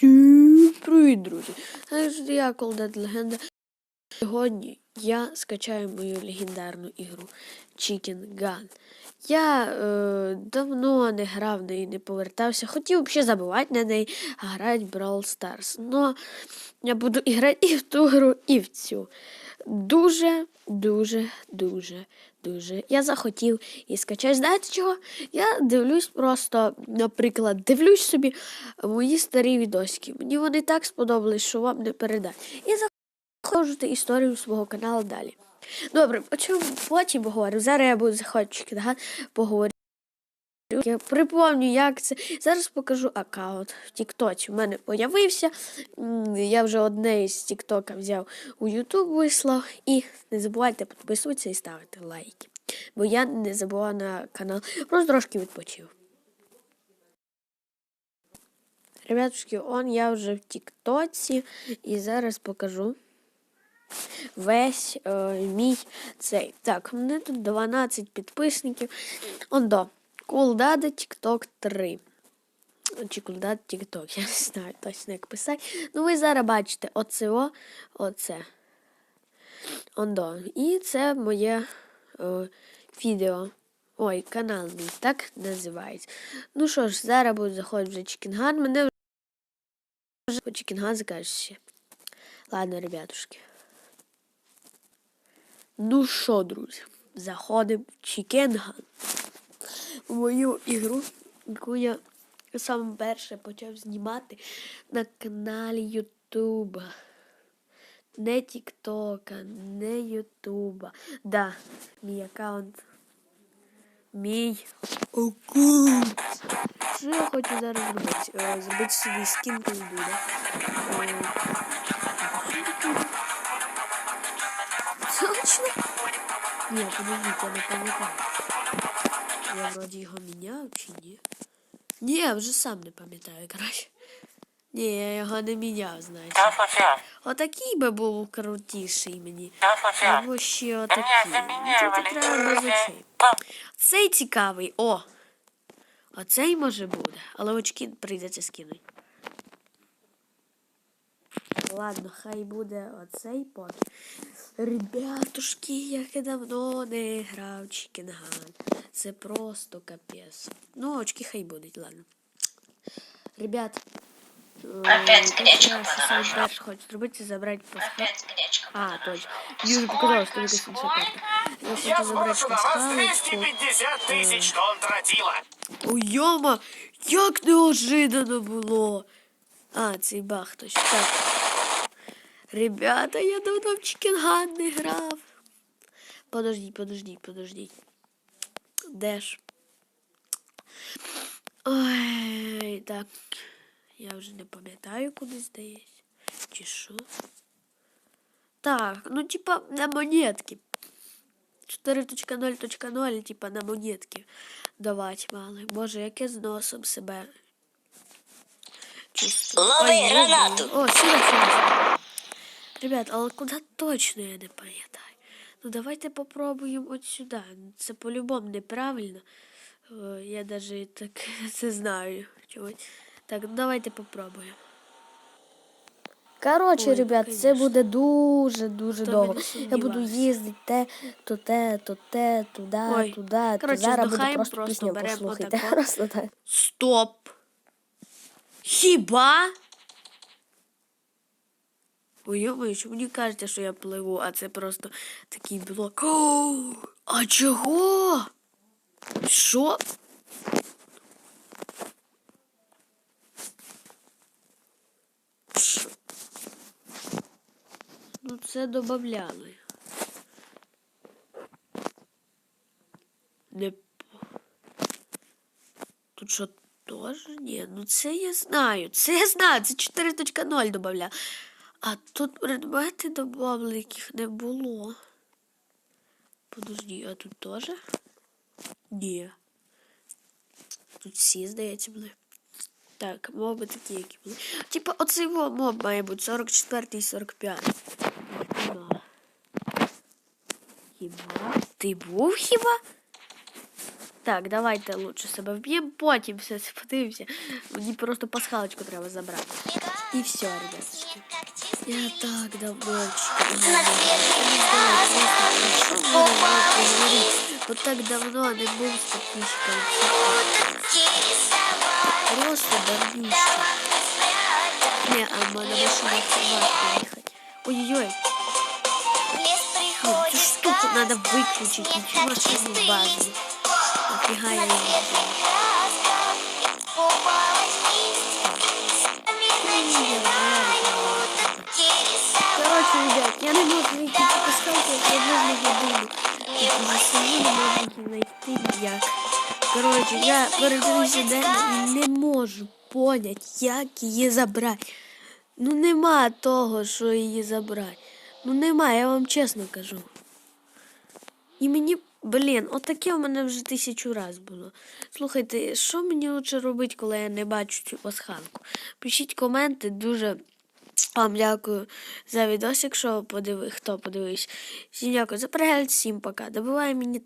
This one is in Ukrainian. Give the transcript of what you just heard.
Всім привіт, друзі! Це ж я Колдет Легенда. Сьогодні я скачаю мою легендарну ігру Chicken Gun. Я е, давно не грав в неї, не повертався. Хотів ще забувати на неї, а грати в Brawl Stars. Но я буду грати і в ту гру, і в цю. Дуже, дуже, дуже, дуже. Я захотів і скачати. Знаєте чого? Я дивлюсь просто, наприклад, дивлюсь собі мої старі відосики. Мені вони так сподобались, що вам не передати. Заходжу історію свого каналу далі. Добре, потім поговорю. Зараз я буду заходити да, поговорю. Я припомню, як це. Зараз покажу аккаунт в Тіктоці. У мене появився. Я вже одне із Тіктока взяв у Ютуб вислав. І не забувайте підписуватися і ставити лайки. Бо я не забула на канал. Просто трошки відпочив. Ребятушки, он я вже в Тіктоці і зараз покажу весь е, мій цей. Так, мене тут 12 підписників. Ондо. Кулдада TikTok 3. Чи Кулдада TikTok, я не знаю точно як писати. Ну, ви зараз бачите оце, оце. Ондо. І це моє е, відео. Ой, канал мій так називається. Ну що ж, зараз буду заходити вже Чікінган. Мене вже Чікінган закажеш ще. Ладно, ребятушки. Ну що, друзі, заходимо в Чікенган. У мою ігру, яку я саме перше почав знімати на каналі Ютуба. Не Тіктока, не Ютуба. Да, мій аккаунт. Мій аккаунт. Що я хочу зараз зробити? Е, Зробити собі скін буде. Ні, подождіть, я не пам'ятаю. Я вроді його міняв чи ні? Ні, я вже сам не пам'ятаю, коротше. Ні, я його не міняв, значить. Отакий би був крутіший мені. Або ще отакий. Тут треба без очей. Цей цікавий, о! Оцей може буде, але очки прийдеться скинути. Ладно, хай буде оцей поки. Ребятушки, як я давно не грав Чікінган. Це просто капець. Ну, очки хай будуть, ладно. Ребят, Опять гречка хочу зробити, це забрати пасхал. Опять гречка. А, точно. Южу показалось. Я хочу на вас 250 тысяч тонн тротила. Ой, йома, як неожиданно було. А, цей бах точно. Так. Ребята, я давно в Чікінган не грав. Подождіть, подождіть, подождіть. Де ж? Ой, так. Я вже не пам'ятаю, куди здається. Чи що? Так, ну типа на монетки. 4.0.0, типа на монетки давати мали. Боже, яке з носом себе. чувствую. Лови Ой, гранату. О, сюда, сюда. Ребят, але куди точно я не пам'ятаю. Ну давайте попробуємо от сюди. Це по-любому неправильно. Е, Я даже так це знаю. Так, ну давайте попробуємо. Коротше, Ой, ребят, це буде дуже-дуже довго. Я буду їздити те, то те, то те, туди, Ой, туди, коротше, зараз буду просто, просто беремо послухайте. Стоп. Хіба? Йомаю, що мені кажете, що я пливу, а це просто такий блок. О, а чого? Що? Ну, це добавляли. Не... Тут що теж? Ні, ну це я знаю. Це я знаю, це 4.0 добавляли. А тут предмети добавили, яких не було. Подожди, а тут теж? Ні. Тут всі, здається, були. Так, моби такі, які були. Типа, оцей моб має бути 44 і 45. Хіба? Хіба? Ти був хіба? Так, давайте лучше себе вб'ємо, потім все подивимося. Мені просто пасхалочку треба забрати. І все, ребяточки. Я так давно чекаю. Я не знаю, просто про що буду вам говорити. Бо так давно не був з підписчиками. Просто давнющий. Не, а в мене машина відкривати їхати. Ой-ой-ой, ну, цю штуку треба виключити, цю машину базу. Нафіга я її взяла? Короче, ребят, я не можу знайти цю пасхалку. І вже самі не можу її як. Короче, я передивився і не можу поняти, як її забрати. Ну нема того, що її забрати. Ну нема, я вам чесно кажу. І мені, блін, отаке у мене вже тисячу раз було. Слухайте, що мені лучше робити, коли я не бачу цю пасханку? Пишіть коменти, дуже вам дякую за відос, якщо подиви, хто подивився. Всім дякую за перегляд, всім пока. Добуває мені